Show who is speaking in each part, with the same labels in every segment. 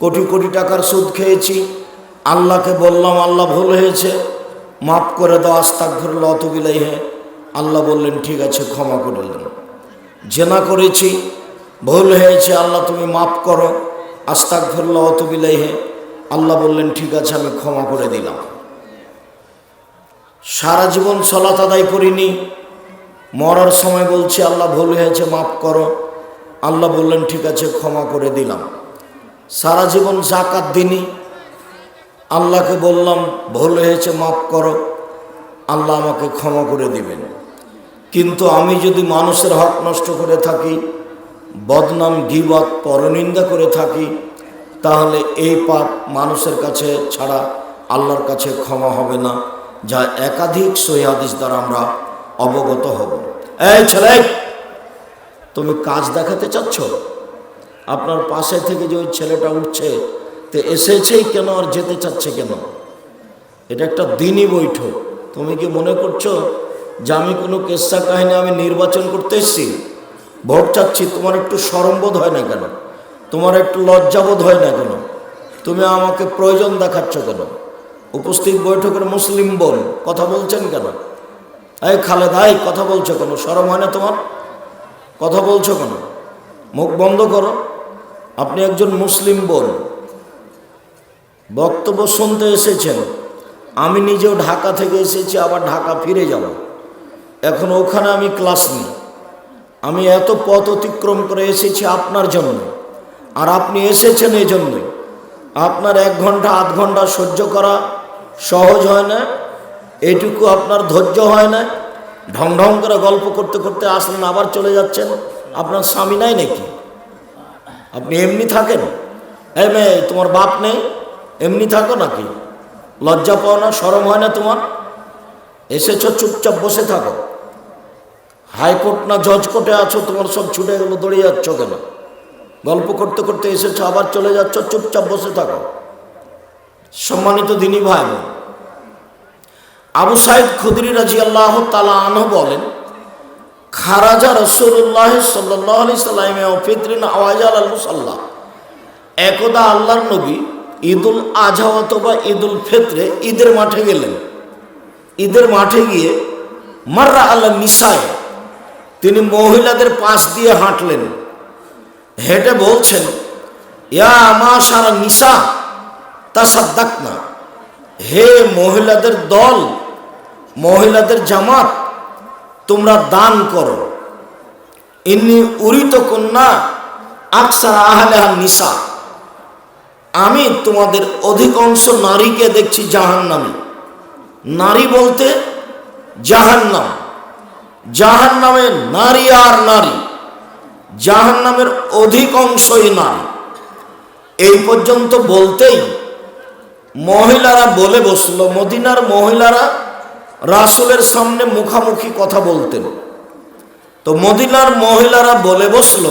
Speaker 1: কোটি কোটি টাকার সুদ খেয়েছি। আল্লাহকে বললাম, আল্লাহ ভুল হয়েছে, মাফ করে দাও আস্তাক ঘুরল অত বিলাই হে আল্লাহ বললেন, ঠিক আছে, ক্ষমা করে দিন। জেনা করেছি, ভুল হয়েছে, আল্লাহ তুমি মাফ করো আস্তাক ঘুরল অত বিলাই হে আল্লাহ বললেন, ঠিক আছে, আমি ক্ষমা করে দিলাম। সারা জীবন সলাত আদায় করিনি। মরার সময় বলছি, আল্লাহ ভুল হয়েছে, মাফ করো। আল্লাহ বললেন, ঠিক আছে, ক্ষমা করে দিলাম। সারা জীবন জাকাত দিনই আল্লাহকে বললাম, ভুল হয়েছে, মাফ করো। আল্লাহ আমাকে ক্ষমা করে দিবেন। কিন্তু আমি যদি মানুষের হক নষ্ট করে থাকি, বদনাম, গিবত, পরনিন্দা করে থাকি, তাহলে এই পাপ মানুষের কাছে ছাড়া আল্লাহর কাছে ক্ষমা হবে না, যা একাধিক সহিহাদিস দ্বারা আমরা অবগত হব। এই ছেলে, তুমি কাজ দেখাতে চাচ্ছ? আপনার পাশে থেকে যে ওই ছেলেটা উঠছে, তো এসেছেই কেন আর যেতে চাচ্ছে কেন? এটা একটা দিনই বৈঠক। তুমি কি মনে করছ যে আমি কোনো কেসা কাহিনী আমি নির্বাচন করতে এসেছি? ভোট চাচ্ছি, তোমার একটু সরমবোধ হয় না কেন? তোমার একটু লজ্জাবোধ হয় না কেন? তুমি আমাকে প্রয়োজন দেখাচ্ছ কেন? উপস্থিত বৈঠকের মুসলিম বোন কথা বলছেন কেন? এই খালেদাই কথা বলছো কেন? সরম হয় না তোমার? কথা বলছো কেন? মুখ বন্ধ করো। আপনি একজন মুসলিম বোন। বক্তব্য শুনতে এসেছেন। আমি নিজেও ঢাকা থেকে এসেছি, আবার ঢাকা ফিরে যাব। এখন ওখানে আমি ক্লাস নিই। আমি এত পথ অতিক্রম করে এসেছি আপনার জন্য। আর আপনি এসেছেন এই জন্যই। আপনার এক ঘণ্টা, আধ ঘণ্টা সহ্য করা সহজ হয় না। এটুকু আপনার ধৈর্য হয় না। ঢং ঢং করে গল্প করতে করতে আসলেন, আবার চলে যাচ্ছেন। আপনার স্বামী নাই নাকি? আপনি এমনি থাকেন? এ মেয়ে, তোমার বাপ নেই? এমনি থাকো নাকি? লজ্জা পাও না? সরম হয় না তোমার? এসেছ, চুপচাপ বসে থাকো। হাইকোর্ট না জজ কোর্টে আছো, তোমার সব ছুটে গেলো, দৌড়িয়ে যাচ্ছ কেন? গল্প করতে করতে এসেছ, আবার চলে যাচ্ছ, চুপচাপ বসে থাকো। সম্মানিত দিনী ভাই। আবু সাইদ খুদরি রাজি আল্লাহ তালা আনহ বলেন খারাজা রসুল্লাহ সাল্লি সাল্লামে ফিতরিন আওয়াজ আল মুসাল্লাহ একদা আল্লাহর নবী ঈদুল আজহা অথবা ঈদুল ফিতরে ঈদের মাঠে গেলেন। ঈদের মাঠে গিয়ে মার্রা আল্লাহ নিসায়, তিনি মহিলাদের পাশ দিয়ে হাঁটলেন। হেঁটে বলছেন, ইয়া মা সারা নিসা তা সাদ্দাক না হে মহিলাদের দল, মহিলাদের জামাত তোমরা দান করো। ইন্নি উরিত কন্যা আকসার আহলেহা নিসা। আমি তোমাদের অধিকাংশ নারীকে দেখছি জাহান্নামী। নারী বলতে জাহান্নাম। জাহান নামে নারী আর নারী। জাহান নামের অধিকাংশই নারী। এই পর্যন্ত বলতেই মহিলারা বলে বসল, মদিনার মহিলারা রাসুলের সামনে মুখামুখি কথা বলতেন। তো মদিনার মহিলারা বলে বসল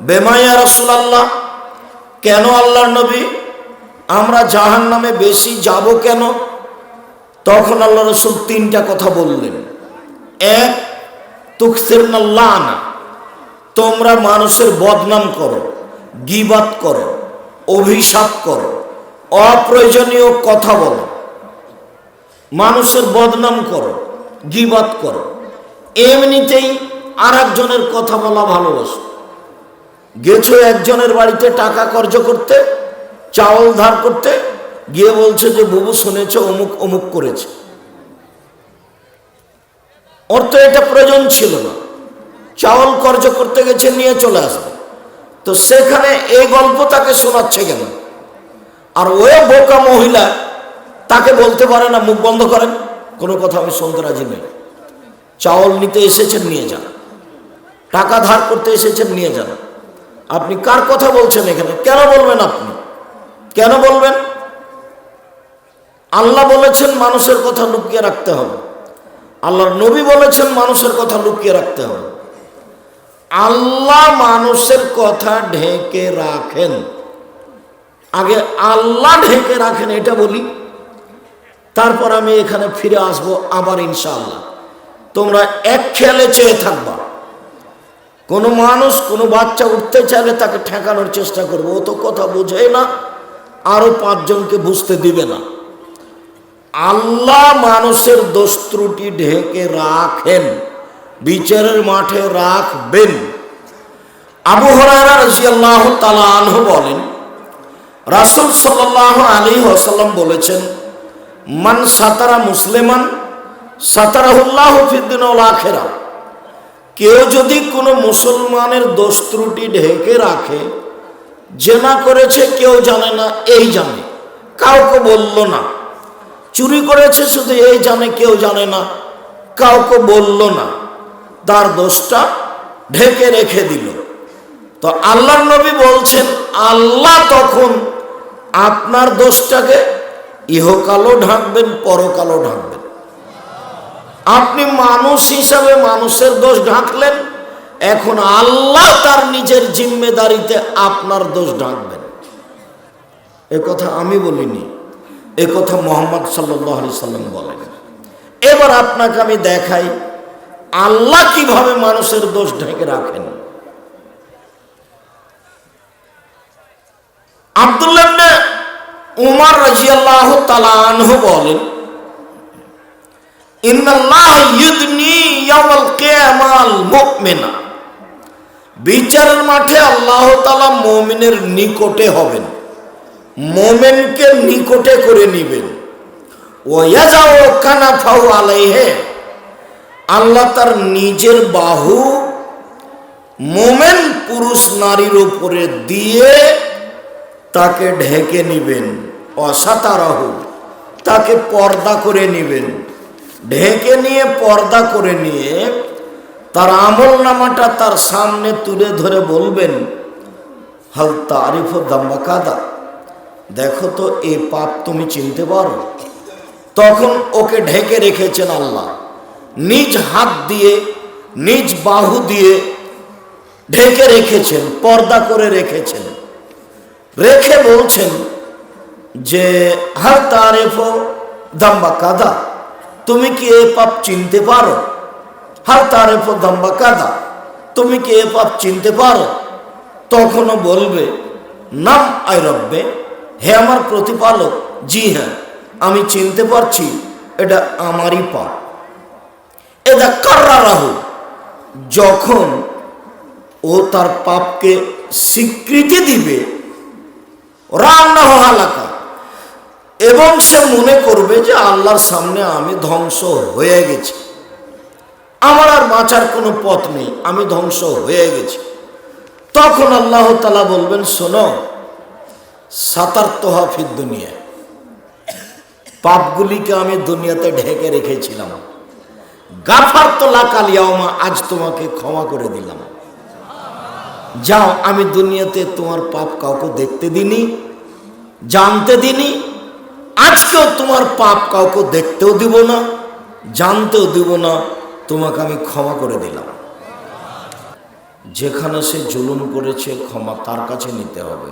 Speaker 1: বেমাইয়া রাসুল আল্লাহ কেন আল্লাহর নবী? আমরা জাহান নামে বেশি যাব কেন? তখন আল্লাহ রসুল তিনটা কথা বললেন। এক তুকসের না তোমরা মানুষের বদনাম করো গিবাত করো, অভিশাপ করো, অপ্রয়োজনীয় কথা বলো। মানুষের বদনাম করো, গিবাত করো। এমনিতেই আর একজনের কথা বলা ভালোবাসো। গেছো একজনের বাড়িতে টাকা কর্জ করতে, চাউল ধার করতে, গিয়ে বলছে যে, বুবু শুনেছ, অমুক অমুক করেছে। ওর তো এটা প্রয়োজন ছিল না। চাউল কর্য করতে গেছে, নিয়ে চলে আসবে। তো সেখানে এই গল্প তাকে শোনাচ্ছে কেন? আর ওই বোকা মহিলা তাকে বলতে পারে না, মুখ বন্ধ করেন। কোনো কথা আমি শুনতে রাজি নেই। চাউল নিতে এসেছেন, নিয়ে যান। টাকা ধার করতে এসেছেন, নিয়ে যান। আপনি কার কথা বলছেন এখানে? কেন বলবেন আপনি? কেন বলবেন? আল্লাহ বলেছেন, মানুষের কথা লুকিয়ে রাখতে হবে। আল্লাহর নবী বলেছেন, মানুষের কথা লুকিয়ে রাখতে হবে। আল্লাহ মানুষের কথা ঢেকে রাখেন। আগে আল্লাহ ঢেকে রাখেন, এটা বলি। তারপর আমি এখানে ফিরে আসব আবার ইনশাআল্লাহ। তোমরা এক খেয়ালে চেয়ে থাকবা। কোনো মানুষ, কোনো বাচ্চা উঠতে চাইলে তাকে ঠেকানোর চেষ্টা করব। ও তো কথা বোঝে না, আরও পাঁচজনকে বুঝতে দিবে না। আল্লাহ মানুষের দোষ ত্রুটি ঢেকে রাখেন, বিচারের মাঠে রাখবেন। আবু হরারা বলেন, রাসুল সাল্লাহ আলী ওসাল্লাম বলেছেন মান সাতারা মুসলিমান, সাতারাহুল্লাহ ফিদ্দিন আখেরা। কেউ যদি কোনো মুসলমানের দোষ ত্রুটি ঢেকে রাখে জেনা করেছে, কেউ জানে না, এই জানে। কাউকে বলল না। চুরি করেছে, শুধু এই জানে, কেউ জানে না। কাউকে বলল না। তার দোষটা ঢেকে রেখে দিল। তো আল্লাহ নবী বলছেন, আল্লাহ তখন আপনার দোষটাকে ইহকালও ঢাকবেন, পরকালও ঢাকবেন। আপনি মানুষ হিসাবে মানুষের দোষ ঢাকলেন, এখন আল্লাহ তার নিজের জিম্মেদারিতে আপনার দোষ ঢাকবেন। এ কথা আমি বলিনি, এ কথা মোহাম্মদ সাল্লি সাল্লাম বলেন। এবার আপনাকে আমি দেখাই, আল্লাহ কীভাবে মানুষের দোষ ঢেকে রাখেন। আব্দুল্লাহ উমার রাজিয়াল্লাহ তালানহ বলেন বিচারের মাঠে আল্লাহ তাআলা মুমিনের নিকটে হবেন, মোমেনকে নিকটে করে নিবেন। ওয়াজাও কানাফাউ আলাইহে, আল্লাহ তার নিজের বাহু মোমেন পুরুষ নারীর উপরে দিয়ে তাকে ঢেকে নিবেন। অসাতারাহ। তাকে পর্দা করে নেবেন। ঢেকে নিয়ে পর্দা করে নিয়ে তার আমল নামাটা তার সামনে তুলে ধরে বলবেন, হাল তারিফ দাম্বাকাদা দেখো তো, এ পাপ তুমি চিনতে পারো। তখন ওকে ঢেকে রেখেছেন আল্লাহ। নিজ হাত দিয়ে, নিজ বাহু দিয়ে ঢেকে রেখেছেন, পর্দা করে রেখেছেন। রেখে বলছেন যে হার তারেফ দাম্বা কাদা। তুমি কি এ পাপ চিনতে পারো? হার তারেফ দাম্বা কাদা। তুমি কি এ পাপ চিনতে পারো? তখনও বলবে, নাম আই রব্বে, হে আমার প্রতিপালক, জি হ্যাঁ আমি চিনতে পারছি, এটা আমারই পাপ। এটা কার্রা রাহু যখন ও তার পাপকে স্বীকৃতি দিবে রান্না হালাকা এবং সে মনে করবে যে আল্লাহর সামনে আমি ধ্বংস হয়ে গেছি। আমার আর বাঁচার কোনো পথ নেই, আমি ধ্বংস হয়ে গেছি। তখন আল্লাহ তালা বলবেন, শোনো সাতার তোহাফির দুনিয়া। পাপগুলিকে আমি দুনিয়াতে ঢেকে রেখেছিলাম। গাফার তোলা কালিয়াওমা আজ তোমাকে ক্ষমা করে দিলাম। যাও, আমি দুনিয়াতে তোমার পাপ কাউকে দেখতে দিনি জানতে দিনি আজকেও তোমার পাপ কাউকে দেখতেও দিব না, জানতেও দিব না, তোমাকে আমি ক্ষমা করে দিলাম। যেখানে সে জুলুম করেছে, ক্ষমা তার কাছে নিতে হবে।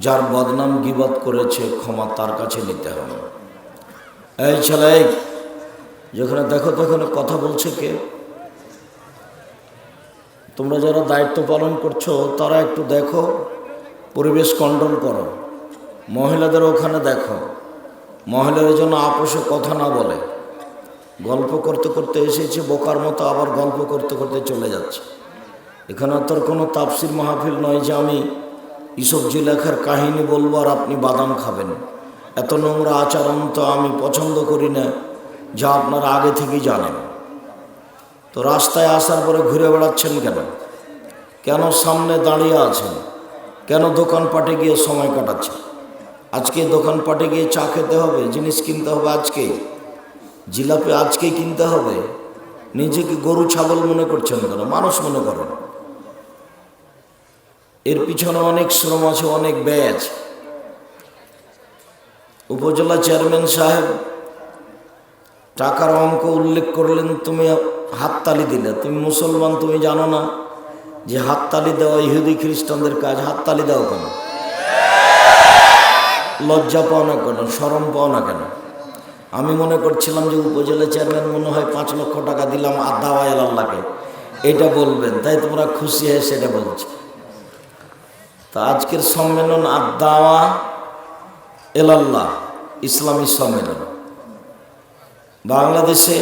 Speaker 1: যার বদনাম গিবত করেছে, ক্ষমা তার কাছে নিতে হবে। এই ছেলে, যেখানে দেখো তো এখানে কথা বলছে কে? তোমরা যারা দায়িত্ব পালন করছ, তারা একটু দেখো, পরিবেশ কন্ট্রোল করো। মহিলাদের ওখানে দেখো। মহিলাদের জন্য আপোষে কথা না বলে। গল্প করতে করতে এসেছে, বোকার মতো আবার গল্প করতে করতে চলে যাচ্ছে। এখানে তোর কোনো তাপসির মাহফিল নয় যে আমি ইসবজি লেখার কাহিনী বলব আর আপনি বাদাম খাবেন। এত নোংরা আচরণ তো আমি পছন্দ করি না, যা আপনারা আগে থেকেই জানেন। তো রাস্তায় আসার পরে ঘুরে বেড়াচ্ছেন কেন? কেন সামনে দাঁড়িয়ে আছেন? কেন দোকানপাটে গিয়ে সময় কাটাচ্ছেন? আজকে দোকানপাটে গিয়ে চা খেতে হবে, জিনিস কিনতে হবে আজকে। জিলাপি আজকে কিনতে হবে। নিজেকে গরু, ছাগল মনে করছেন কেন? মানুষ মনে করেন। এর পিছনে অনেক শ্রম আছে, অনেক ব্যয় আছে। উপজেলা চেয়ারম্যান সাহেব টাকার অঙ্ক উল্লেখ করলেন, তুমি হাততালি দিলে। তুমি মুসলমান, তুমি জানো না যে হাততালি দেওয়া ইহুদি খ্রিস্টানদের কাজ। হাততালি দাও কেন? লজ্জা পাও না কেন? সরম পাও না কেন? আমি মনে করছিলাম যে উপজেলা চেয়ারম্যান মনে হয় পাঁচ লক্ষ টাকা দিলাম, আর দাওয়া আল্লাহকে। এটা বলবেন, তাই তোমরা খুশি হয়ে সেটা বলছো। তা আজকের সম্মেলন আর দাওয়া এলাল্লাহ, ইসলামী সম্মেলন। বাংলাদেশে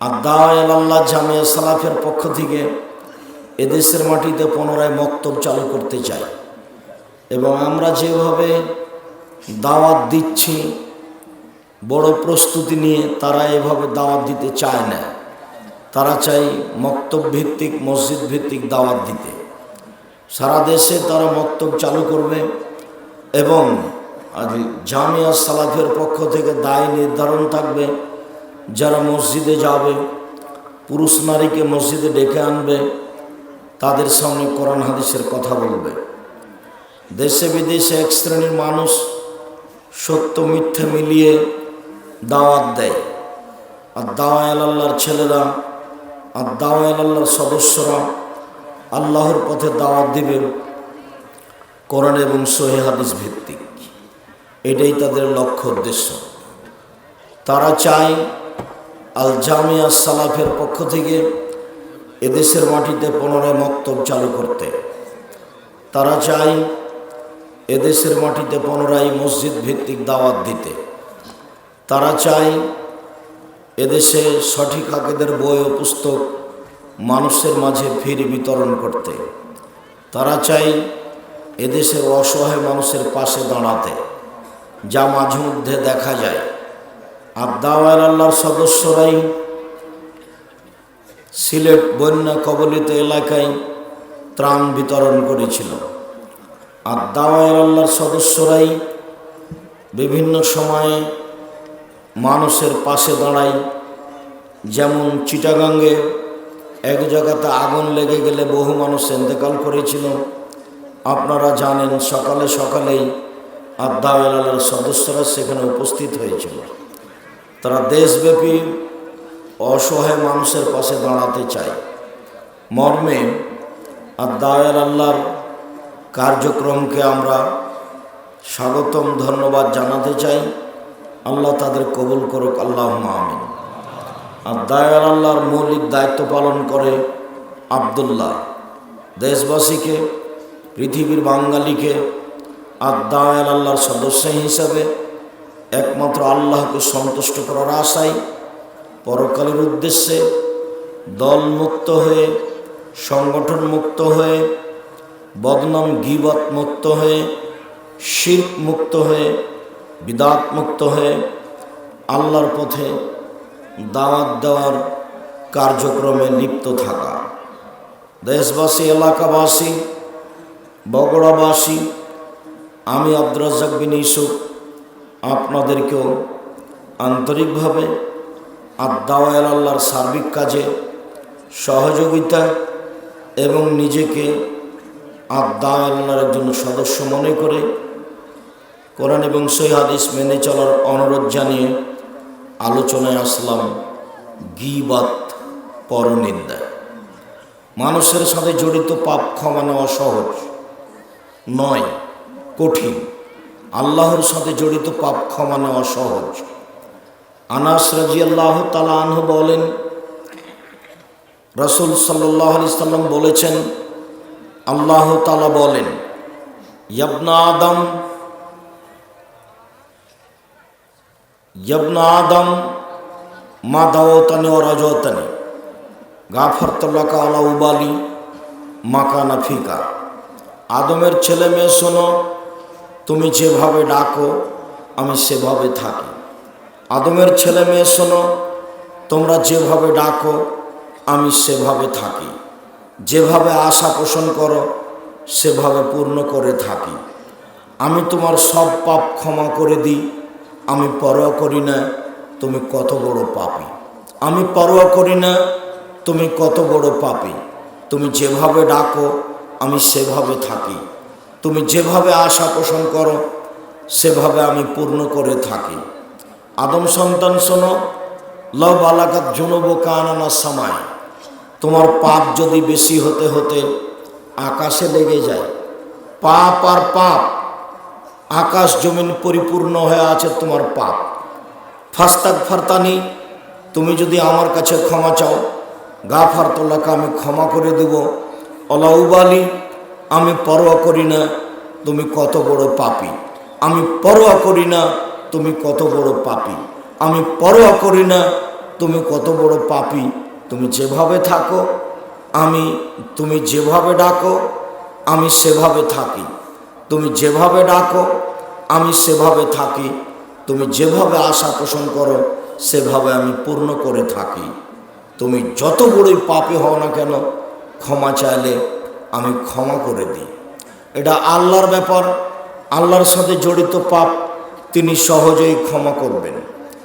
Speaker 1: আদা এলাল্লাহ জামিয়া সালাফের পক্ষ থেকে এদেশের মাটিতে পুনরায় মক্তব চালু করতে চাই। এবং আমরা যেভাবে দাওয়াত দিচ্ছি, বড় প্রস্তুতি নিয়ে তারা এভাবে দাওয়াত দিতে চায় না। তারা চাই মক্তব ভিত্তিক, মসজিদ ভিত্তিক দাওয়াত দিতে। সারা দেশে তারা মক্তব চালু করবে এবং জামিয়া সালাফের পক্ষ থেকে দায় নির্ধারণ থাকবে, যারা মসজিদে যাবে, পুরুষ নারীকে মসজিদে ডেকে আনবে, তাদের সামনে কোরআন হাদিসের কথা বলবে। দেশে বিদেশে এক শ্রেণির মানুষ সত্য, মিথ্যে মিলিয়ে দাওয়াত দেয়। আর দাওয়াল আল্লাহর ছেলেরা, আর দাওয়াল আল্লাহর সদস্যরা আল্লাহর পথে দাওয়াত দিবে কোরআন এবং সহি হাদিস ভিত্তিক। এটাই তাদের লক্ষ্য উদ্দেশ্য। তারা চায় আল জামিয়া সালাফের পক্ষ থেকে এদেশের মাটিতে পুনরায় মক্তব চালু করতে। তারা চায় এদেশের মাটিতে পুনরায় মসজিদ ভিত্তিক দাওয়াত দিতে। তারা চায় এদেশে সঠিক আকেদের বই ও পুস্তক মানুষের মাঝে ফিরে বিতরণ করতে। তারা চাই এদেশের অসহায় মানুষের পাশে দাঁড়াতে। যা মাঝে মধ্যে দেখা যায়। আর দাওয়ার আল্লাহর সদস্যরাই সিলেট, বন্যা কবলিত এলাকায় ত্রাণ বিতরণ করেছিল। আর দাওয়ার আল্লাহর সদস্যরাই বিভিন্ন সময়ে মানুষের পাশে দাঁড়ায়। যেমন চিটাগাঙ্গে এক জায়গাতে আগুন লেগে গেলে বহু মানুষ এন্তেকাল করেছিল। আপনারা জানেন সকালে সকালেই আদাওয়ালার সদস্যরা সেখানে উপস্থিত হয়েছিল। তারা দেশব্যাপী অসহায় মানুষের পাশে দাঁড়াতে চায়। মর্মে আদাওয়াল আল্লাহর কার্যক্রমকে আমরা স্বাগতম, ধন্যবাদ জানাতে চাই। আল্লাহ তাদের কবুল করুক আল্লাহ আমিন। আর দায়াল আল্লাহর মৌলিক দায়িত্ব পালন করে আবদুল্লাহ, দেশবাসীকে, পৃথিবীর বাঙালিকে আর দায়াল আল্লাহর সদস্য হিসাবে একমাত্র আল্লাহকে সন্তুষ্ট করার আশায় পরকালের উদ্দেশ্যে দল মুক্ত হয়ে সংগঠন মুক্ত হয়ে বদনাম গিবত মুক্ত হয়ে শিল্প মুক্ত হয়ে, বিদাত মুক্ত হয়ে আল্লাহর পথে দাওয়াত দেওয়ার কার্যক্রমে লিপ্ত থাকা। দেশবাসী, এলাকাবাসী, বগড়াবাসী, আমি আব্দুর রাজ্জাক বিন ইসুফ আপনাদেরকেও আন্তরিকভাবে আদাওয়াল আল্লাহর সার্বিক কাজে সহযোগিতা এবং নিজেকে আদাওয়াল আল্লাহর একজন সদস্য মনে করে কোরআন এবং সই হাদিস মেনে চলার অনুরোধ জানিয়ে আলোচনায় আসলাম, গিবাত পরনিন্দা। মানুষের সাথে জড়িত পাপ ক্ষমা নেওয়া সহজ, নয়, কঠিন। আল্লাহর সাথে জড়িত পাপ ক্ষমা নেওয়া সহজ। আনাস রাজিয়াল্লাহ তালা আনহু বলেন, রসুল সাল্লাহ আলি সাল্লাম বলেছেন আল্লাহ তালা বলেন, ইয়াবনা আদম ইয়াবনা আদম, মা দাওতানে ও গা গাফর তল্লাকা আলা উবালি মাকানা ফিকা। আদমের ছেলে মেয়ে শোনো, তুমি যেভাবে ডাকো, আমি সেভাবে থাকি। আদমের ছেলে মেয়ে শোনো, তোমরা যেভাবে ডাকো, আমি সেভাবে থাকি। যেভাবে আশা পোষণ করো, সেভাবে পূর্ণ করে থাকি। আমি তোমার সব পাপ ক্ষমা করে দিই, আমি পরোয়া করি না, তুমি কত বড় পাপি। আমি পরোয়া করি না, তুমি কত বড় পাপি। তুমি যেভাবে ডাকো, আমি সেভাবে থাকি। তুমি যেভাবে আশা পোষণ করো, সেভাবে আমি পূর্ণ করে থাকি। আদম সন্তান শোনো লব আলাকাত জুনব কানানা সময় তোমার পাপ যদি বেশি হতে হতে আকাশে লেগে যায়, পাপ আর পাপ, আকাশ জমিন পরিপূর্ণ হয়ে আছে তোমার পাপ। ফাস্তাক ফারতানি, তুমি যদি আমার কাছে ক্ষমা চাও গা ফারতলাকে আমি ক্ষমা করে দেব। অলাউবালি আমি পরোয়া করি না, তুমি কত বড় পাপি। আমি পরোয়া করি না, তুমি কত বড় পাপি। আমি পরোয়া করি না, তুমি কত বড় পাপি। তুমি যেভাবে থাকো, আমি, তুমি যেভাবে ডাকো, আমি সেভাবে থাকি। তুমি যেভাবে ডাকো, আমি সেভাবে থাকি। তুমি যেভাবে আশা পোষণ করো, সেভাবে আমি পূর্ণ করে থাকি। তুমি যত বড়ই পাপি হও না কেন, ক্ষমা চাইলে আমি ক্ষমা করে দিই। এটা আল্লাহর ব্যাপার। আল্লাহর সাথে জড়িত পাপ, তিনি সহজেই ক্ষমা করবেন।